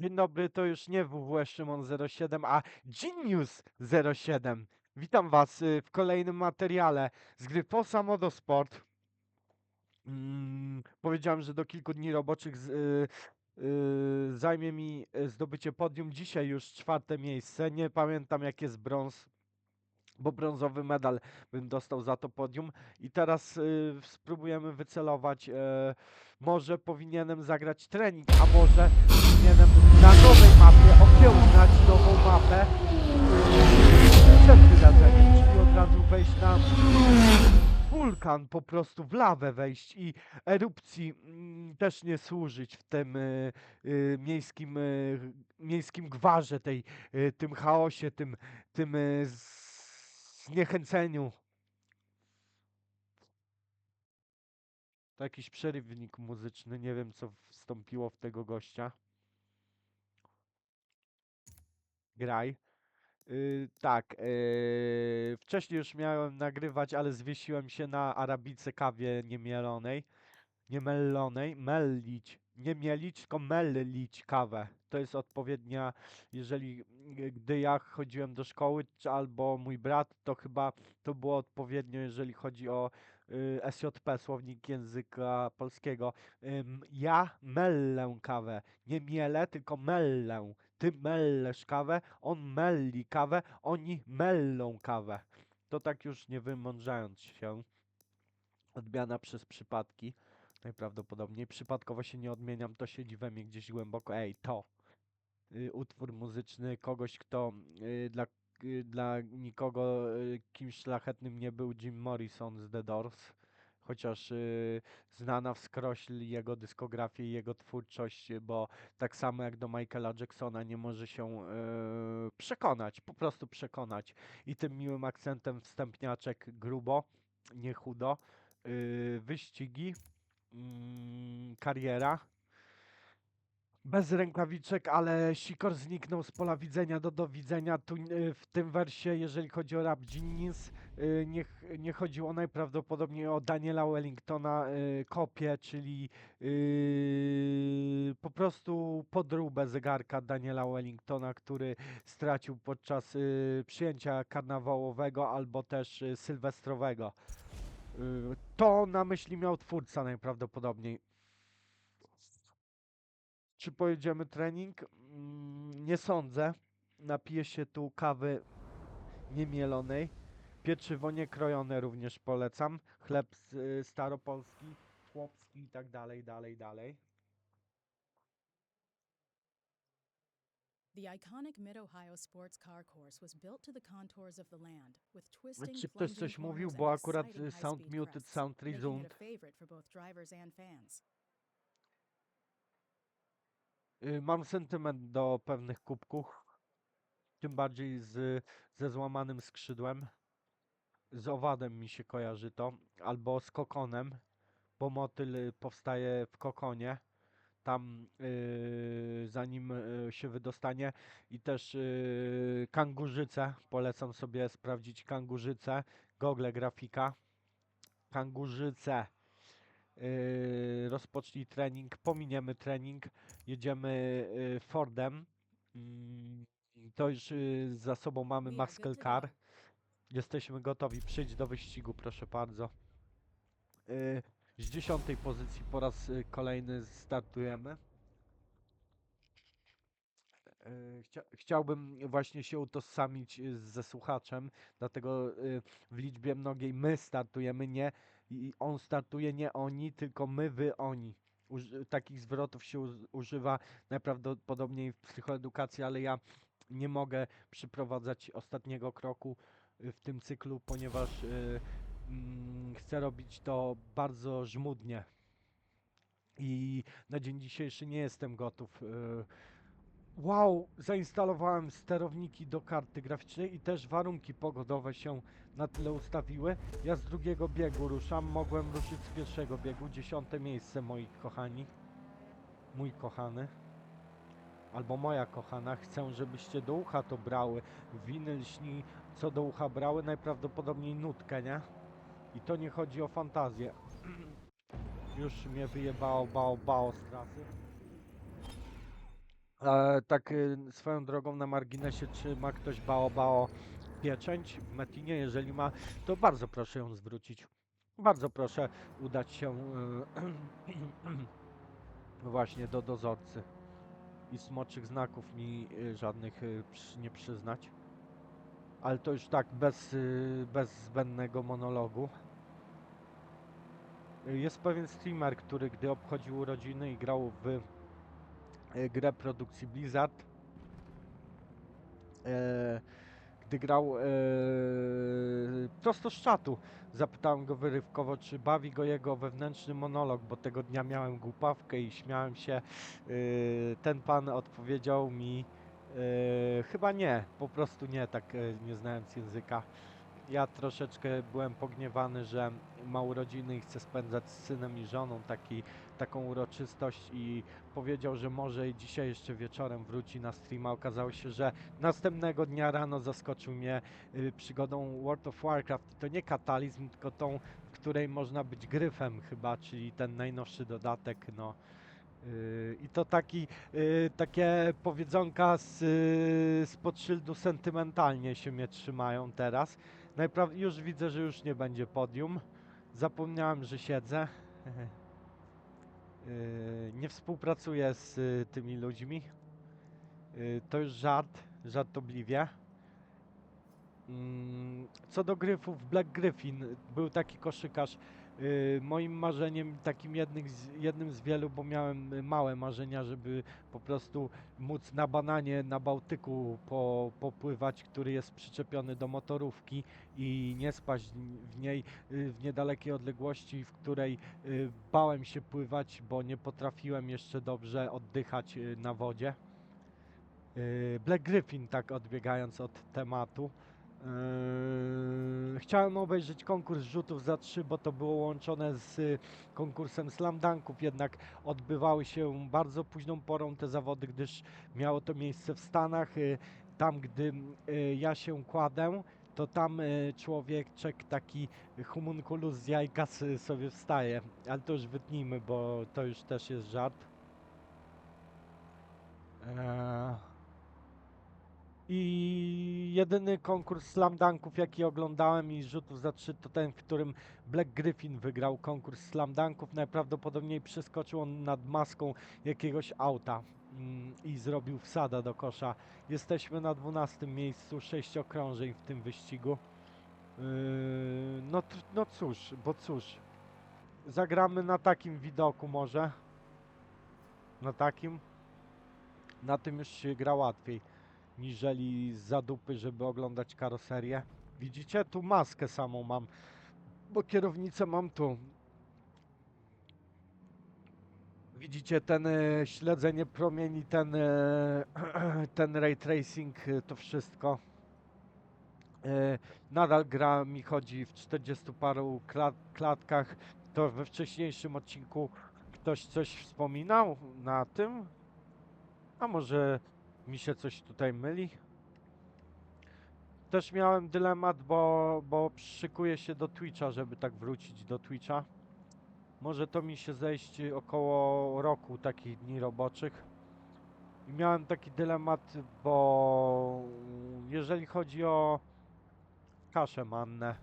Dzień dobry, to już nie WWS Szymon 07, a Genius 07. Witam Was y, w kolejnym materiale z gry Fosa Modosport. Mm, powiedziałem, że do kilku dni roboczych z, y, y, zajmie mi y, zdobycie podium. Dzisiaj już czwarte miejsce. Nie pamiętam jak jest brąz, bo brązowy medal bym dostał za to podium. I teraz y, spróbujemy wycelować. E, może powinienem zagrać trening, a może powinienem na nowej mapie okiełznać nową mapę przed wydarzeniem, czyli od razu wejść na wulkan, po prostu w lawę wejść i erupcji mm, też nie służyć w tym y, y, miejskim, y, miejskim gwarze, tej, tym chaosie, tym, tym zniechęceniu. To jakiś przerywnik muzyczny, nie wiem co wstąpiło w tego gościa. Graj. Yy, tak, yy, wcześniej już miałem nagrywać, ale zwiesiłem się na arabice kawie niemielonej, niemelonej, mellić, nie mielić, tylko mellić kawę. To jest odpowiednia, jeżeli, y, gdy ja chodziłem do szkoły, czy albo mój brat, to chyba to było odpowiednio, jeżeli chodzi o y, SJP, słownik języka polskiego. Ja mellę kawę, nie mielę, tylko mellę. Ty mellesz kawę, on melli kawę, oni mellą kawę. To tak już nie wymądrzając się. Odmiana przez przypadki. Najprawdopodobniej przypadkowo się nie odmieniam, to siedzi we mnie gdzieś głęboko. Ej, to. Y, utwór muzyczny kogoś, kto y, dla, y, dla nikogo y, kimś szlachetnym nie był Jim Morrison z The Doors. Chociaż y, znana wskroś jego dyskografię i jego twórczość, y, bo tak samo jak do Michaela Jacksona nie może się y, przekonać, po prostu przekonać. I tym miłym akcentem wstępniaczek grubo, nie chudo, y, wyścigi, mm, kariera. Bez rękawiczek, ale Sikor zniknął z pola widzenia do do widzenia. Tu y, w tym wersie, jeżeli chodzi o rap Genius, y, nie, nie chodziło najprawdopodobniej o Daniela Wellingtona y, kopię, czyli po prostu podróbę zegarka Daniela Wellingtona, który stracił podczas przyjęcia karnawałowego albo też sylwestrowego. To na myśli miał twórca najprawdopodobniej. Czy pojedziemy trening? Mm, Nie sądzę. Napiję się tu kawy niemielonej. Pieczywo niekrojone również polecam. Chleb y, staropolski, chłopski i tak dalej, dalej, dalej. The iconic Mid-Ohio sports car course was built to the contours of the land, with twisting, Czy ktoś coś mówił, bo akurat y, sound muted, sound resumed. a favorite for both drivers and fans. Y, Mam sentyment do pewnych kubków. Tym bardziej z, ze złamanym skrzydłem. Z owadem mi się kojarzy to. Albo z kokonem, bo motyl y, powstaje w kokonie. Tam y, zanim y, się wydostanie. I też y, kangurzyce. Polecam sobie sprawdzić kangurzyce. Google grafika. Kangurzyce. Yy, rozpocznij trening, pominiemy trening, jedziemy yy, Fordem. Mm, to już yy, za sobą mamy muscle car. Jesteśmy gotowi, przyjdź do wyścigu, proszę bardzo. Yy, z dziesiątej pozycji po raz yy, kolejny startujemy. Yy, chcia chciałbym właśnie się utożsamić yy, ze słuchaczem, dlatego yy, w liczbie mnogiej my startujemy, nie i on startuje, nie oni, tylko my, wy, oni. Takich zwrotów się używa najprawdopodobniej w psychoedukacji, ale ja nie mogę przyprowadzać ostatniego kroku y, w tym cyklu, ponieważ y, mm, chcę robić to bardzo żmudnie. I na dzień dzisiejszy nie jestem gotów. y, Wow, zainstalowałem sterowniki do karty graficznej i też warunki pogodowe się na tyle ustawiły. Ja z drugiego biegu ruszam, mogłem ruszyć z pierwszego biegu, dziesiąte miejsce moi kochani. Mój kochany. Albo moja kochana, chcę żebyście do ucha to brały. Winyl śni co do ucha brały, najprawdopodobniej nutkę, nie? I to nie chodzi o fantazję. Już mnie wyjebało, bało, bało z trasy. E, tak y, swoją drogą na marginesie, czy ma ktoś bao bao pieczęć w Metinie? Jeżeli ma, to bardzo proszę ją zwrócić. Bardzo proszę udać się y, właśnie do dozorcy i smoczych znaków mi y, żadnych nie przyznać. Ale to już tak bez, bez zbędnego monologu. Jest pewien streamer, który gdy obchodził urodziny i grał w grę produkcji Blizzard, e, gdy grał e, prosto z czatu, zapytałem go wyrywkowo, czy bawi go jego wewnętrzny monolog, bo tego dnia miałem głupawkę i śmiałem się. Ten pan odpowiedział mi, e, chyba nie, po prostu nie, tak e, nie znając języka. Ja troszeczkę byłem pogniewany, że ma urodziny i chce spędzać z synem i żoną taki, taką uroczystość i powiedział, że może i dzisiaj jeszcze wieczorem wróci na streama. Okazało się, że następnego dnia rano zaskoczył mnie y, przygodą World of Warcraft. To nie katalizm, tylko tą, w której można być gryfem chyba, czyli ten najnowszy dodatek, no. Yy, I to taki, yy, takie powiedzonka z, yy, spod szyldu sentymentalnie się mnie trzymają teraz. Najpraw- już widzę, że już nie będzie podium. Zapomniałem, że siedzę. Yy, nie współpracuję z y, tymi ludźmi. Yy, to już żart, żartobliwie. Mm, Co do gryfów, Black Griffin był taki koszykarz. Yy, moim marzeniem, takim jednym z, jednym z wielu, bo miałem y, małe marzenia, żeby po prostu móc na bananie na Bałtyku po, popływać, który jest przyczepiony do motorówki i nie spaść w niej y, w niedalekiej odległości, w której y, bałem się pływać, bo nie potrafiłem jeszcze dobrze oddychać y, na wodzie. Black Griffin, tak odbiegając od tematu. Yy, chciałem obejrzeć konkurs rzutów za trzy, bo to było łączone z y, konkursem slam dunków, jednak odbywały się bardzo późną porą te zawody, gdyż miało to miejsce w Stanach. y, Tam, gdy y, ja się kładę, to tam człowieczek taki homunculus z jajka sobie wstaje. Ale to już wytnijmy, bo to już też jest żart. Eee. I jedyny konkurs slam dunków, jaki oglądałem i rzutów za trzy, to ten, w którym Black Griffin wygrał konkurs slam dunków. Najprawdopodobniej przeskoczył on nad maską jakiegoś auta mm, i zrobił wsada do kosza. Jesteśmy na 12 miejscu, 6 okrążeń w tym wyścigu. Yy, no, no cóż, bo cóż. Zagramy na takim widoku może. Na takim. Na tym już się gra łatwiej niżeli z zadupy, żeby oglądać karoserię. Widzicie? Tu maskę samą mam, bo kierownicę mam tu. Widzicie ten e, śledzenie promieni, ten, e, ten ray tracing, e, to wszystko. Nadal gra mi chodzi w 40 paru klat, klatkach. To we wcześniejszym odcinku ktoś coś wspominał na tym? A może mi się coś tutaj myli? Też miałem dylemat, bo, bo szykuję się do Twitcha, żeby tak wrócić do Twitcha. Może to mi się zejść około roku takich dni roboczych. I miałem taki dylemat, bo jeżeli chodzi o kaszę mannę,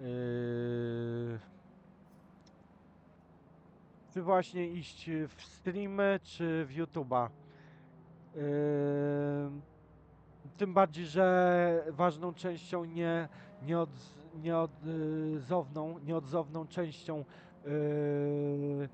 yy, czy właśnie iść w streamy, czy w YouTube'a. Tym bardziej, że ważną częścią nie, nieod, nieodzowną, nieodzowną częścią yy,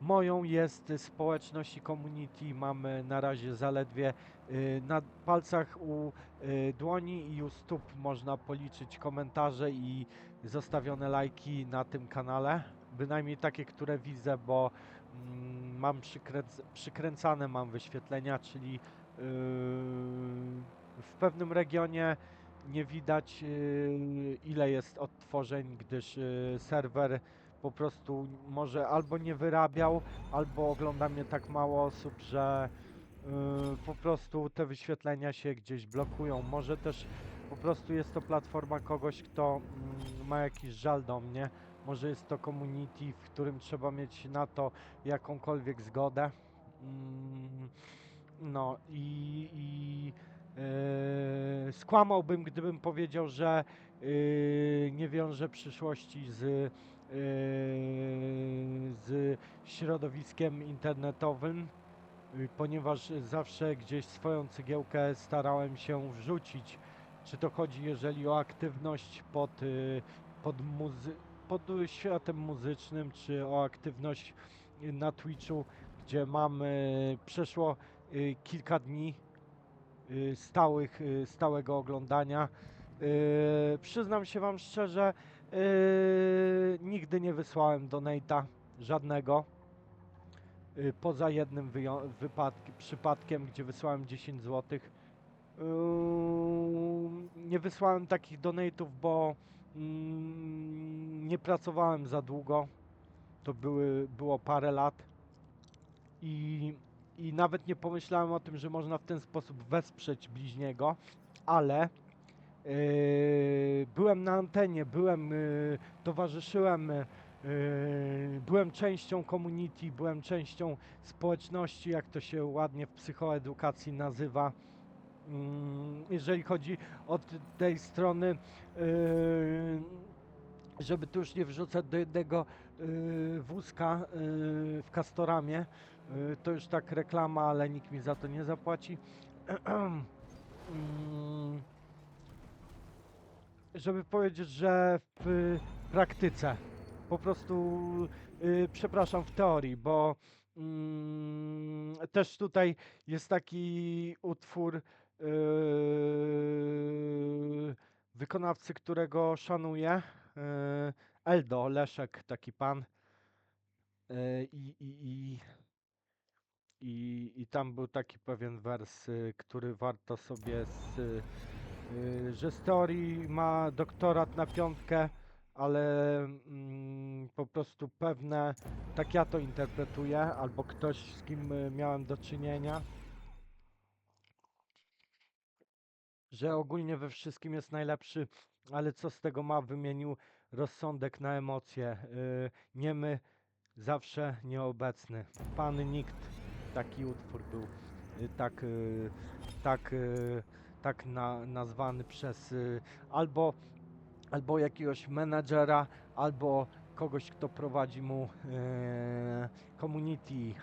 moją jest społeczność i community. Mamy na razie zaledwie yy, na palcach u yy, dłoni i u stóp można policzyć komentarze i zostawione lajki na tym kanale. Bynajmniej takie, które widzę, bo mm, mam przykręc- przykręcane mam wyświetlenia, czyli yy, w pewnym regionie nie widać yy, ile jest odtworzeń, gdyż yy, serwer po prostu może albo nie wyrabiał, albo ogląda mnie tak mało osób, że yy, po prostu te wyświetlenia się gdzieś blokują. Może też po prostu jest to platforma kogoś, kto mm, ma jakiś żal do mnie. Może jest to community, w którym trzeba mieć na to jakąkolwiek zgodę. Mm, No i, i e, skłamałbym, gdybym powiedział, że e, nie wiąże przyszłości z, e, z środowiskiem internetowym, y, ponieważ zawsze gdzieś swoją cegiełkę starałem się wrzucić. Czy to chodzi, jeżeli o aktywność pod, y, pod, muzy- pod światem muzycznym, czy o aktywność na Twitchu, gdzie mam y, przeszło y, kilka dni y, stałych, y, stałego oglądania. Przyznam się Wam szczerze, nigdy nie wysłałem donate'a żadnego. Poza jednym wyją- wypadk- przypadkiem, gdzie wysłałem 10 zł. Nie wysłałem takich donate'ów, bo nie pracowałem za długo. To były, było parę lat. I, I nawet nie pomyślałem o tym, że można w ten sposób wesprzeć bliźniego, ale yy, byłem na antenie, byłem, yy, towarzyszyłem, yy, byłem częścią community, byłem częścią społeczności, jak to się ładnie w psychoedukacji nazywa. Mm, Jeżeli chodzi od tej strony, yy, żeby tu już nie wrzucać do jednego yy, wózka yy, w Castoramie, to już tak reklama, ale nikt mi za to nie zapłaci. Mm, żeby powiedzieć, że w praktyce, po prostu, przepraszam, w teorii, bo mm, też tutaj jest taki utwór wykonawcy, którego szanuję, yy, Eldo, Leszek, taki pan. Yy, I, i, i, i, tam był taki pewien wers, y, który warto sobie z, y, y, że teorii ma doktorat na piątkę, ale mm, po prostu pewne, tak ja to interpretuję, albo ktoś z kim miałem do czynienia, że ogólnie we wszystkim jest najlepszy, ale co z tego ma, wymienił rozsądek na emocje. Yy, niemy zawsze nieobecny. Pan nikt, taki utwór był, y, tak, y, tak, y, tak na, nazwany przez albo, albo jakiegoś menadżera, albo kogoś, kto prowadzi mu community.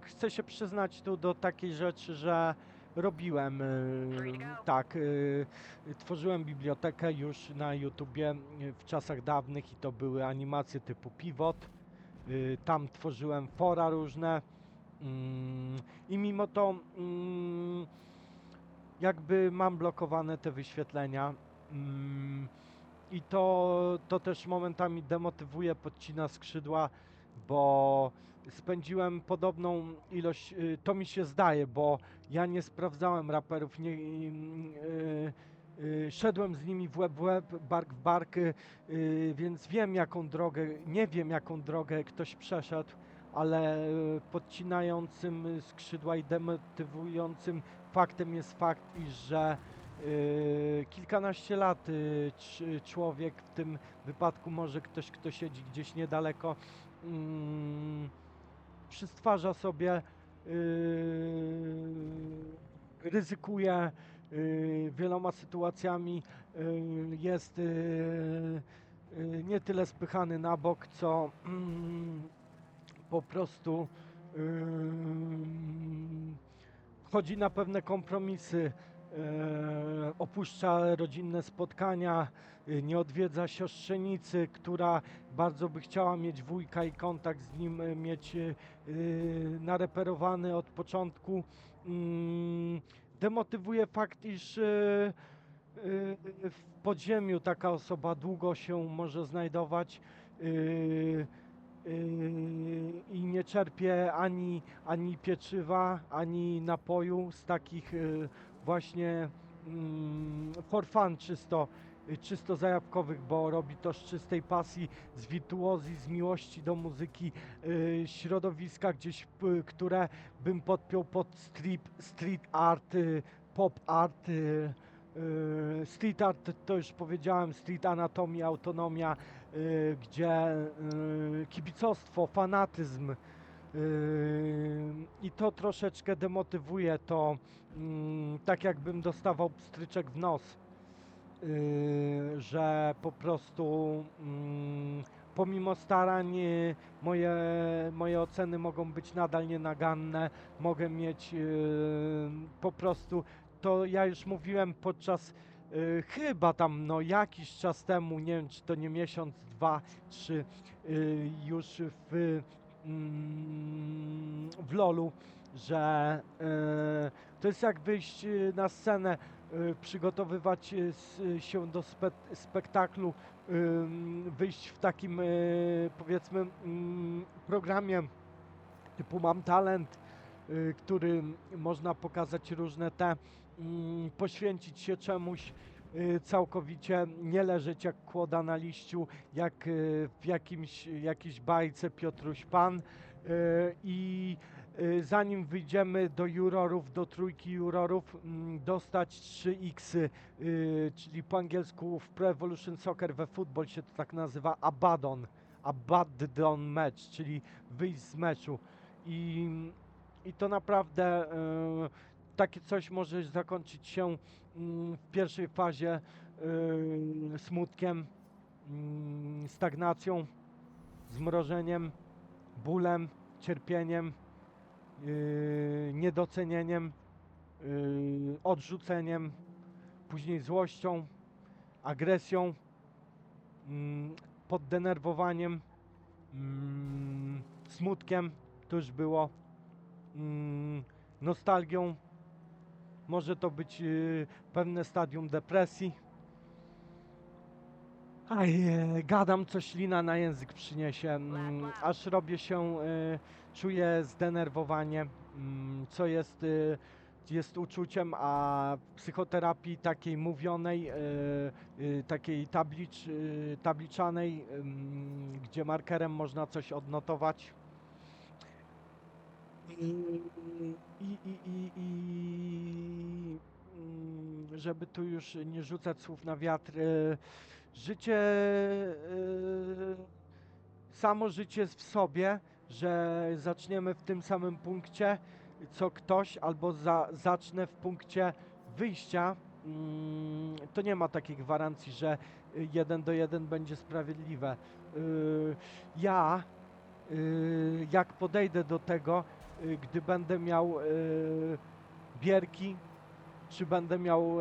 Chcę się przyznać tu do takiej rzeczy, że robiłem, y, tak, y, tworzyłem bibliotekę już na YouTubie y, w czasach dawnych i to były animacje typu Pivot. Tam tworzyłem fora różne mm, i mimo to mm, jakby mam blokowane te wyświetlenia mm, i to, to też momentami demotywuje, podcina skrzydła, bo spędziłem podobną ilość, y, to mi się zdaje, bo ja nie sprawdzałem raperów, nie, y, y, szedłem z nimi w łeb w bark w bark, y, y, więc wiem jaką drogę, nie wiem jaką drogę ktoś przeszedł, ale y, podcinającym skrzydła i demotywującym faktem jest fakt, iż że y, kilkanaście lat cz- człowiek, w tym wypadku może ktoś, kto siedzi gdzieś niedaleko, mm, przystwarza sobie, yy, ryzykuje yy, wieloma sytuacjami, yy, jest yy, yy, nie tyle spychany na bok, co mm, po prostu yy, chodzi na pewne kompromisy, opuszcza rodzinne spotkania, nie odwiedza siostrzenicy, która bardzo by chciała mieć wujka i kontakt z nim y, mieć y, y, nareperowany od początku. Mm, Demotywuje fakt, iż w podziemiu taka osoba długo się może znajdować i nie czerpie ani, ani pieczywa, ani napoju z takich właśnie mm, for fun czysto, czysto zajawkowych, bo robi to z czystej pasji, z wirtuozji, z miłości do muzyki, y, środowiska gdzieś, które bym podpiął pod strip, street art, y, pop art, y, y, street art to już powiedziałem, street anatomia, autonomia, y, gdzie y, kibicostwo, fanatyzm y, i to troszeczkę demotywuje, to mm, tak jakbym dostawał pstryczek w nos, że po prostu mm, pomimo starań yy, moje, moje oceny mogą być nadal nienaganne, mogę mieć yy, po prostu, to ja już mówiłem podczas chyba tam no jakiś czas temu, nie wiem czy to nie miesiąc, dwa, trzy, już w, mm, w LoLu, że to jest jak wyjść na scenę, przygotowywać yy, s- się do spe spektaklu, wyjść w takim yy, powiedzmy mm, programie typu Mam Talent, y, który można pokazać różne te, mm, poświęcić się czemuś y, całkowicie, nie leżeć jak kłoda na liściu, jak y, w jakimś, jakiejś bajce Piotruś Pan y, i y, zanim wyjdziemy do jurorów, do trójki jurorów, mm, dostać 3 x y, czyli po angielsku w Pro Evolution Soccer we futbol się to tak nazywa Abaddon, Abaddon match, czyli wyjść z meczu. I, i to naprawdę e, takie coś może zakończyć się mm, w pierwszej fazie smutkiem, mm, stagnacją, zmrożeniem, bólem, cierpieniem, niedocenieniem, e, odrzuceniem, później złością, agresją, mm, poddenerwowaniem, mm, smutkiem, to już było, mm, nostalgią, może to być y, pewne stadium depresji. Aj, gadam, co ślina na język przyniesie, aż robię się, czuję zdenerwowanie, mm, co jest, y, jest uczuciem, a w psychoterapii takiej mówionej, y, y, takiej tablicz, tabliczanej, gdzie markerem można coś odnotować. I, i, i, i, i mm, żeby tu już nie rzucać słów na wiatr, życie, samo życie jest w sobie, że zaczniemy w tym samym punkcie, co ktoś, albo za, zacznę w punkcie wyjścia, mm, to nie ma takiej gwarancji, że jeden do jeden będzie sprawiedliwe. Y, Ja, y, jak podejdę do tego, y, gdy będę miał bierki, czy będę miał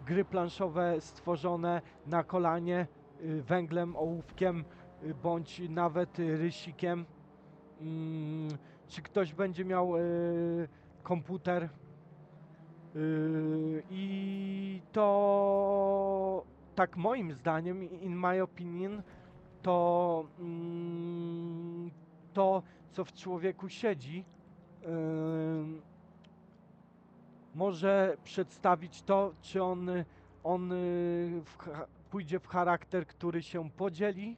gry planszowe stworzone na kolanie węglem, ołówkiem, bądź nawet rysikiem, czy ktoś będzie miał y, komputer? Y, i to tak moim zdaniem, in my opinion, to mm, to, co w człowieku siedzi, ym, może przedstawić to, czy on, on pójdzie w charakter, który się podzieli,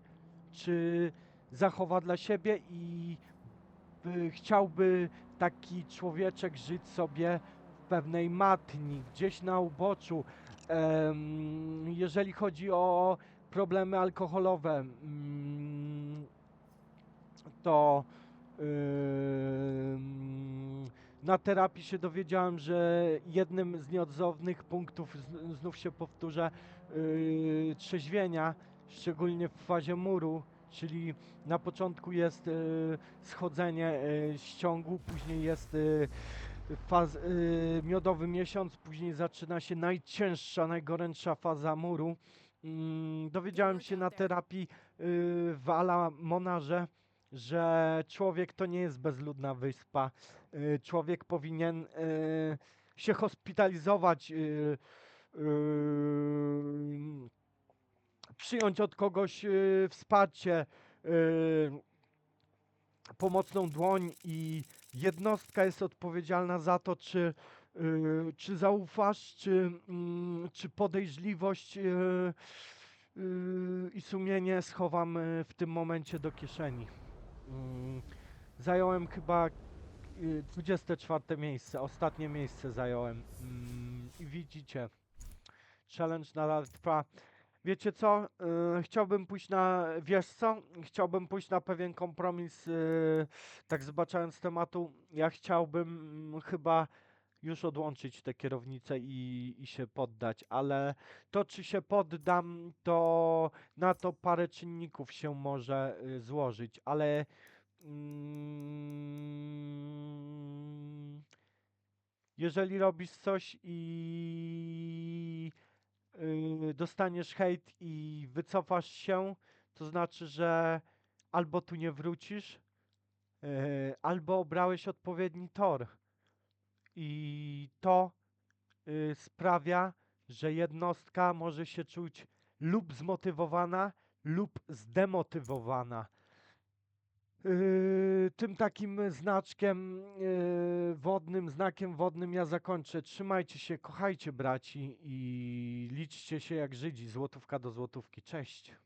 czy zachowa dla siebie i chciałby taki człowieczek żyć sobie w pewnej matni, gdzieś na uboczu. Jeżeli chodzi o problemy alkoholowe, mm, to na terapii się dowiedziałem, że jednym z nieodzownych punktów, znów się powtórzę, yy, trzeźwienia, szczególnie w fazie muru, czyli na początku jest yy, schodzenie ściągu, później jest yy, faz, miodowy miesiąc, później zaczyna się najcięższa, najgorętsza faza muru. Mm, dowiedziałem się na terapii w Ala Monarze, że człowiek to nie jest bezludna wyspa. Y, Człowiek powinien y, się hospitalizować, y, y, przyjąć od kogoś y, wsparcie, y, pomocną dłoń i jednostka jest odpowiedzialna za to, czy, y, czy zaufasz, czy, mm, czy podejrzliwość i sumienie schowam w tym momencie do kieszeni. Mm, Zająłem chyba y, 24 miejsce, ostatnie miejsce zająłem. Mm, I widzicie, challenge trwa. Wiecie co? Yy, chciałbym pójść na, wiesz co? Chciałbym pójść na pewien kompromis, yy, tak zbaczając z tematu. Ja chciałbym mm, chyba już odłączyć tę kierownicę i, i się poddać, ale to czy się poddam, to na to parę czynników się może y, złożyć, ale mm, jeżeli robisz coś i dostaniesz hejt i wycofasz się, to znaczy, że albo tu nie wrócisz, y, albo obrałeś odpowiedni tor. I to y, sprawia, że jednostka może się czuć lub zmotywowana, lub zdemotywowana. Yy, tym takim znaczkiem yy, wodnym, znakiem wodnym ja zakończę. Trzymajcie się, kochajcie braci i liczcie się jak Żydzi, złotówka do złotówki. Cześć.